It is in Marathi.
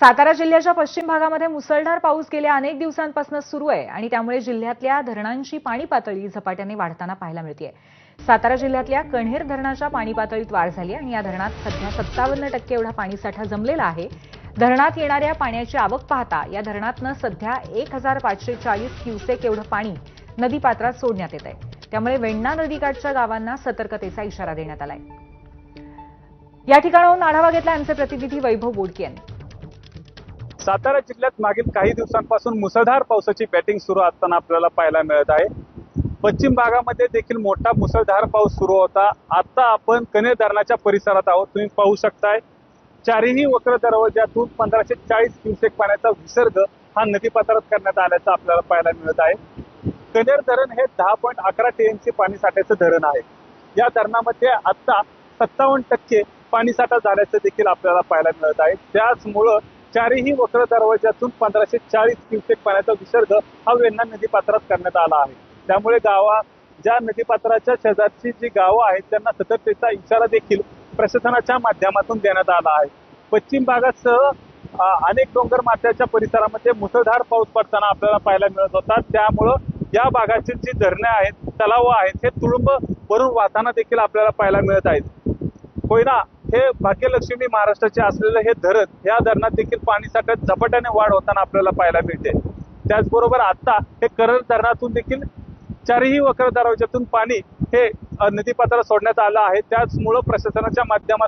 सातारा जिल्ह्याच्या पश्चिम भागामध्ये मुसळधार पाऊस गेल्या अनेक दिवसांपासून सुरू आहे आणि त्यामुळे जिल्ह्यातल्या धरणांची पाणी पातळी झपाट्याने वाढताना पाहायला मिळते सातारा जिल्ह्यातल्या कण्हेर धरणाच्या पाणी पातळीत वाढ झाली आणि या धरणात सध्या सत्तावन्न टक्के एवढा पाणीसाठा जमलेला आहे. धरणात येणाऱ्या पाण्याची आवक पाहता या धरणातनं सध्या एक हजार पाचशे चाळीस क्युसेक एवढं पाणी नदीपात्रात सोडण्यात येत आहे त्यामुळे वेण्णा नदीकाठच्या गावांना सतर्कतेचा इशारा देण्यात आलाय. या ठिकाणाहून आढावा घेतला आमचे प्रतिनिधी वैभव बोडके यांनी. सातारा जिल्ह्यात मागील काही दिवसांपासून मुसळधार पावसाची बॅटिंग सुरू असताना आपल्याला पाहायला मिळत आहे. पश्चिम भागामध्ये देखील मोठा मुसळधार पाऊस सुरू होता. आता आपण कणे धरणाच्या परिसरात आहोत. तुम्ही पाहू शकताय. चारही वक्र दरवाज्यातून पंधराशे चाळीस क्युसेक पाण्याचा विसर्ग हा नदीपात्रात करण्यात आल्याचं आपल्याला पाहायला मिळत आहे. कनेर धरण हे दहा पॉईंट अकरा टीएमसी पाणी साठ्याचं धरण आहे. या धरणामध्ये आता सत्तावन्न टक्के पाणीसाठा झाल्याचं देखील आपल्याला पाहायला मिळत आहे. त्याचमुळं चारही वक्र दरवाज्यातून पंधराशे चाळीस क्युसेक पाण्याचा विसर्ग हा वेण्णा नदीपात्रात करण्यात आला आहे. त्यामुळे गावा ज्या नदीपात्राच्या शेजारची जी गावं आहेत त्यांना सतर्कतेचा इशारा देखील प्रशासनाच्या माध्यमातून देण्यात आला आहे. पश्चिम भागासह अनेक डोंगर माथ्याच्या परिसरामध्ये मुसळधार पाऊस पडताना आपल्याला पाहायला मिळत होता. त्यामुळं या भागाची जी धरणे आहेत तलाव आहेत हे तुडुंब भरून वाहताना देखील आपल्याला पाहायला मिळत आहेत. कोयना हे भाग्यलक्ष्मी महाराष्ट्राचे असलेलं हे धरण या धरणात देखील पाणी साठ्यात झपाट्याने वाढ होताना आपल्याला पाहायला मिळते. त्याचबरोबर आता हे करल धरणातून देखील चारही वक्र दरवाज्यातून पाणी हे नदीपात्रात सोडण्यात आलं आहे. त्याचमुळं प्रशासनाच्या माध्यमातून